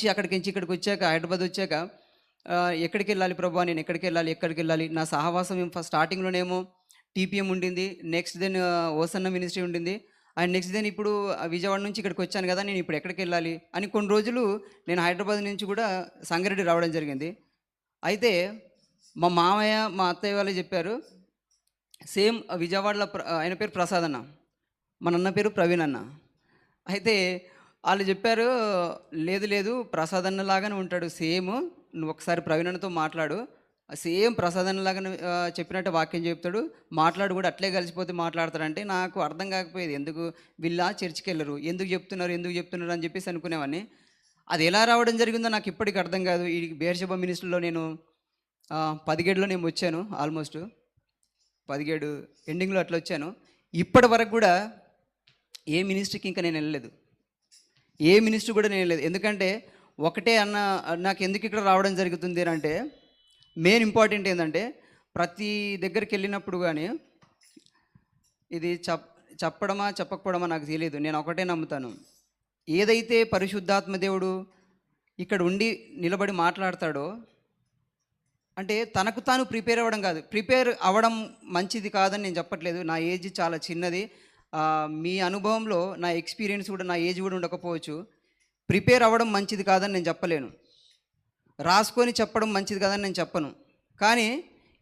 నుంచి అక్కడికి నుంచి ఇక్కడికి వచ్చాక హైదరాబాద్ వచ్చాక ఎక్కడికి వెళ్ళాలి ప్రభా? నేను ఎక్కడికి వెళ్ళాలి? ఎక్కడికి వెళ్ళాలి? నా సహవాసం ఫస్ట్ స్టార్టింగ్లోనేమో టీపీఎం ఉండింది. నెక్స్ట్ దెన్ ఓసన్న మినిస్ట్రీ ఉండింది. అండ్ నెక్స్ట్ దెన్ ఇప్పుడు విజయవాడ నుంచి ఇక్కడికి వచ్చాను కదా నేను ఇప్పుడు ఎక్కడికి వెళ్ళాలి? అని కొన్ని రోజులు నేను హైదరాబాద్ నుంచి కూడా సంగారెడ్డి రావడం జరిగింది. అయితే మా మామయ్య మా అత్తయ్య వాళ్ళు చెప్పారు సేమ్ విజయవాడలో ప్ర- ఆయన పేరు ప్రసాద్ అన్న. మా నాన్న పేరు ప్రవీణ్ అన్న. అయితే వాళ్ళు చెప్పారు లేదు లేదు ప్రసాద్ లాగానే ఉంటాడు సేమ్. నువ్వు ఒకసారి ప్రవీణ్ అన్నతో మాట్లాడు. సేమ్ ప్రసాద్ లాగానే చెప్పినట్టు వాక్యం చెప్తాడు. మాట్లాడు కూడా అట్లే కలిసిపోతే మాట్లాడతాడంటే నాకు అర్థం కాకపోయేది. ఎందుకు? వీళ్ళ చర్చికి వెళ్ళరు ఎందుకు చెప్తున్నారు? ఎందుకు చెప్తున్నారు? అని చెప్పేసి అనుకునేవాడిని. అది ఎలా రావడం జరిగిందో నాకు ఇప్పటికి అర్థం కాదు. ఈ బేర్షభ మినిస్టర్లో నేను పదిగేడులో నేను వచ్చాను ఆల్మోస్ట్. పదిహేడు ఎండింగ్లో అట్లా వచ్చాను. ఇప్పటి వరకు కూడా ఏ మినిస్ట్రీకి ఇంకా నేను వెళ్ళలేదు. ఏ మినిస్టర్ కూడా నేను లేదు. ఎందుకంటే ఒకటే అన్న నాకు ఎందుకు ఇక్కడ రావడం జరుగుతుంది అని అంటే మెయిన్ ఇంపార్టెంట్ ఏంటంటే ప్రతి దగ్గరికి వెళ్ళినప్పుడు కానీ ఇది చెప్ చెప్పడమా చెప్పకపోవడమా నాకు తెలియదు. నేను ఒకటే నమ్ముతాను. ఏదైతే పరిశుద్ధాత్మ దేవుడు ఇక్కడ ఉండి నిలబడి మాట్లాడతాడో అంటే తనకు తాను ప్రిపేర్ అవ్వడం కాదు. ప్రిపేర్ అవ్వడం మంచిది కాదని నేను చెప్పట్లేదు. నా ఏజ్ చాలా చిన్నది. మీ అనుభవంలో నా ఎక్స్పీరియన్స్ కూడా నా ఏజ్ కూడా ఉండకపోవచ్చు. ప్రిపేర్ అవ్వడం మంచిది కాదని నేను చెప్పలేను. రాసుకొని చెప్పడం మంచిది కాదని నేను చెప్పను. కానీ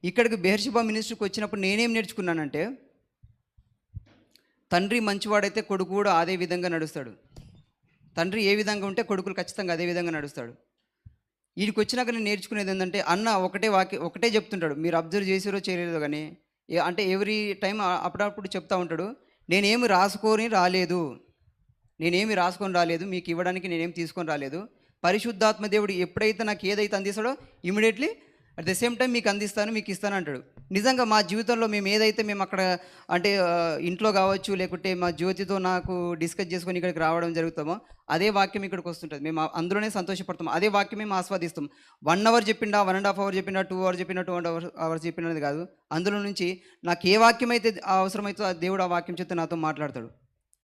ఇక్కడికి బెహర్షిబా మినిస్ట్రీకి వచ్చినప్పుడు నేనేం నేర్చుకున్నానంటే తండ్రి మంచివాడైతే కొడుకు కూడా అదే విధంగా నడుస్తాడు. తండ్రి ఏ విధంగా ఉంటే కొడుకులు ఖచ్చితంగా అదే విధంగా నడుస్తాడు. వీడికి వచ్చినాక నేను నేర్చుకునేది ఏంటంటే అన్న ఒకటే వాక్య ఒకటే చెప్తుంటాడు. మీరు అబ్జర్వ్ చేసారో చేయలేదో కానీ అంటే ఎవ్రీ టైం అప్పుడప్పుడు చెప్తా ఉంటాడు. నేనేమి రాసుకొని రాలేదు. నేనేమి రాసుకొని రాలేదు. మీకు ఇవ్వడానికి నేనేం తీసుకొని రాలేదు. పరిశుద్ధాత్మ దేవుడు ఎప్పుడైతే నాకు ఏదైతే అందిస్తాడో immediately at the same time మీకు అందిస్తాను మీకు ఇస్తాను అంటాడు. నిజంగా మా జీవితంలో మేము ఏదైతే మేము అక్కడ అంటే ఇంట్లో కావచ్చు లేకుంటే మా జ్యోతితో నాకు డిస్కస్ చేసుకొని ఇక్కడికి రావడం జరుగుతామో అదే వాక్యం ఇక్కడికి వస్తుంటుంది. మేము అందులోనే సంతోషపడతాం. అదే వాక్యం మేము ఆస్వాదిస్తాం. వన్ అవర్ చెప్పిండా వన్ అండ్ హాఫ్ అవర్ చెప్పినా టూ అవర్ చెప్పినా టూ అండ్ అవర్ అవర్స్ చెప్పినది కాదు. అందులో నుంచి నాకు ఏ వాక్యం అయితే అవసరమైతే ఆ దేవుడు ఆ వాక్యం చెప్తే నాతో మాట్లాడతాడు.